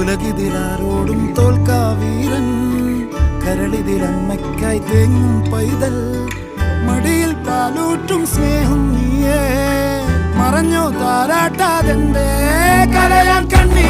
ഉലകിതിലാരോടും തോൽക്കാവീരൻ. കരളിതിലമ്മയ്ക്കായി തേങ്ങും പൈതൽ. മടിയിൽ പാലൂറ്റും സ്നേഹം നീയേ. മറഞ്ഞോ താരാട്ടാതെ കലയാൻ കണ്ണീരില്ല